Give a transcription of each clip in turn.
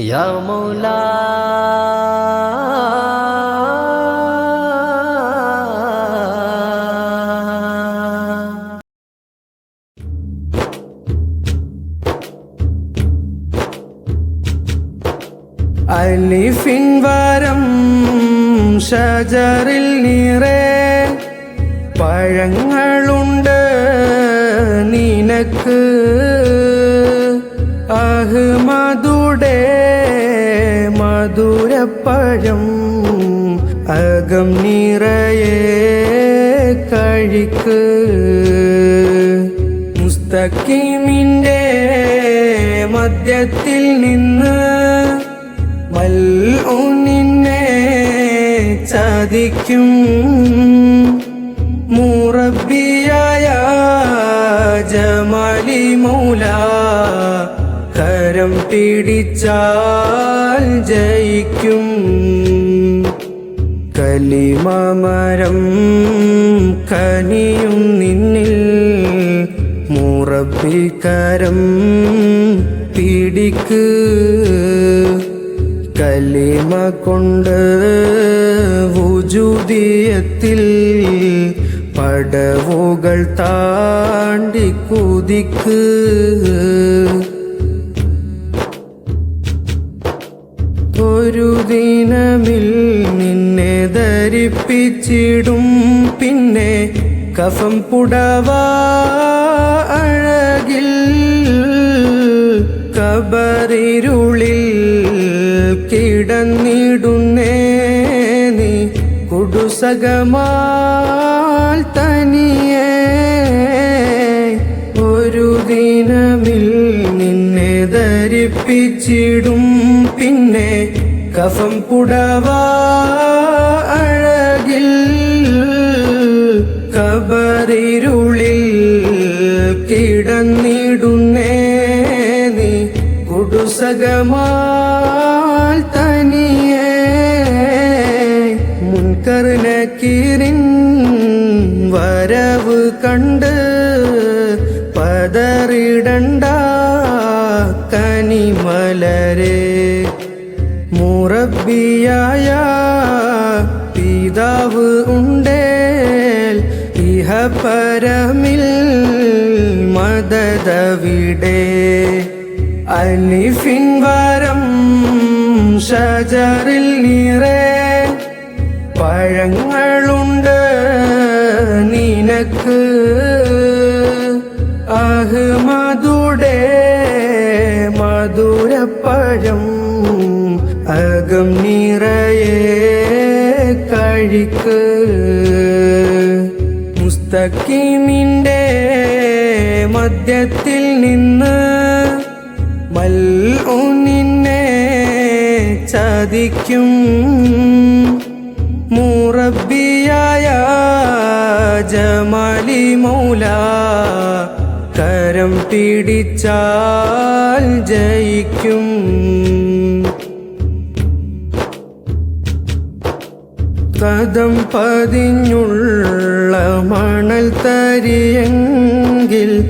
يا مولاي അലിഫിൻ വരം ഷജറിൽ നിറേ പഴങ്ങളുണ്ട് നിനക്ക് അഹ്മദുടെ മധുരപ്പഴം അകം നിറയെ കഴിക്ക്. മുസ്തക്കിമിന്റെ മധ്യത്തിൽ നിന്ന് മൽഉനിന്നെ ചതിക്കും. മുറബിയായ ജമാലി മൗല കരം പിടിച്ചാൽ ജയിക്കും. കലിമമരം കനിയും നിന്നിൽ മുറബിക്കരം പിടിക്ക്. കലിമ കൊണ്ട് വുജുദിയത്തിൽ പടവുകൾ താണ്ടി കുതിക്ക്. ഒരു ദിനമിൽ നിന്നെ ധരിപ്പിച്ചിടും. പിന്നെ കഫം പുടവാ അഴകിൽ കബറിരുളിൽ കിടന്നിടുന്നേ നീ കുടുസകമാൽ തനിയേ. ഒരു ദിനമിൽ നിന്നെ ധരിപ്പിച്ചിടും. പിന്നെ കഫം പുടവ അഴകിൽ കബറിരുളിൽ കിടന്നിടുന്നേ നീ കുടുസകമാൽ തനിയേ മുൻകർണക്കിരിൻ വരവ് കണ്ട് പതറിടണ്ട കനിമലരെ. മുറബിയായ പിതാവ് ഉണ്ടേൽ ഇഹ പരമിൽ മദതവിടെ അലിഫിൻ വരം ഷജറിൽ നിറേ. പഴങ്ങളുണ്ട് നിനക്ക് അകം നിറയെ കഴിക്ക്. മുസ്തക്കി നിന്റെ മധ്യത്തിൽ നിന്ന് മൽഉനിന്നെ ചതിക്കും. മുറബിയായ ജമാലി മൗല കരം പിടിച്ചാൽ ജയിക്കും. കദം പതിഞ്ഞുള്ള മണൽ തരിയെങ്കിൽ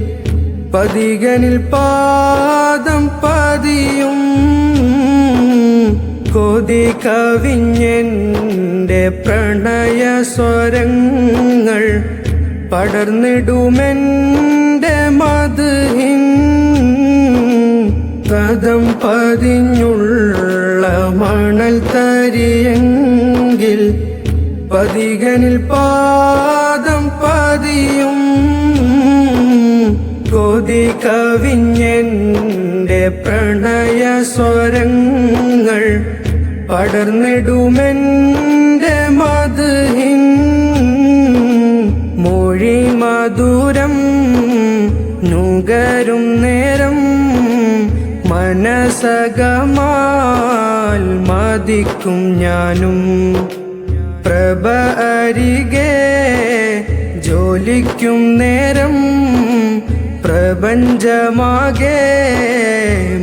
പതികനിൽ പാദം പതിയും. കൊതി കവിഞ്ഞെന്റെ പ്രണയ സ്വരങ്ങൾ പടർന്നിടുമെന്റെ മധുഹിൻ. കദം പതിഞ്ഞുള്ള പതികനിൽ പാദം പതിയും. കൊതി കവിഞ്ഞെന്റെ പ്രണയ സ്വരങ്ങൾ പടർന്നിടുമെന്റെ മധുഹിൻ. മൊഴി മധുരം നുകരും നേരം മനസകമാൽ മതിക്കും ഞാനും. പ്രഭ അരികെ ജോലിക്കും നേരം പ്രപഞ്ചമാകെ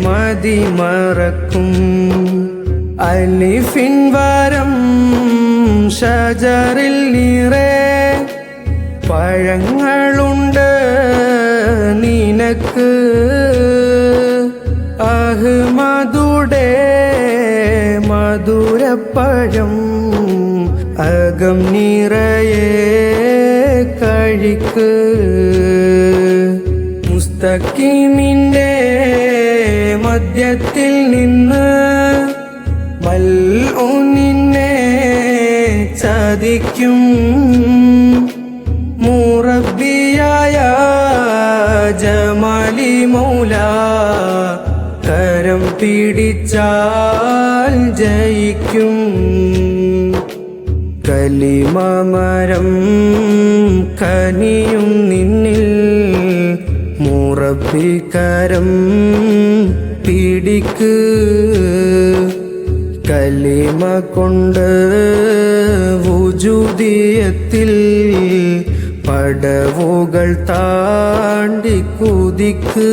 മതി മറക്കും. അലിഫിൻ വാരം ഷജറിൽ നിറേ പഴങ്ങളുണ്ട് നിനക്ക്. അഹ്മദുടെ മധുരപ്പഴം അകം നിറയെ കഴിക്ക്. മുസ്തക്കിമിന്റെ മധ്യത്തിൽ നിന്ന് നിന്നെ ചതിക്കും. മുറബിയായ ജമാലി മൗല കരം പിടിച്ചാൽ ജയിക്കും. കലിമമരം കനിയും നിന്നിൽ മുറപ്പിക്കരം പിടിക്ക്. കലിമ കൊണ്ട് വുജുദിയത്തിൽ പടവുകൾ താണ്ടി കുതിക്ക്.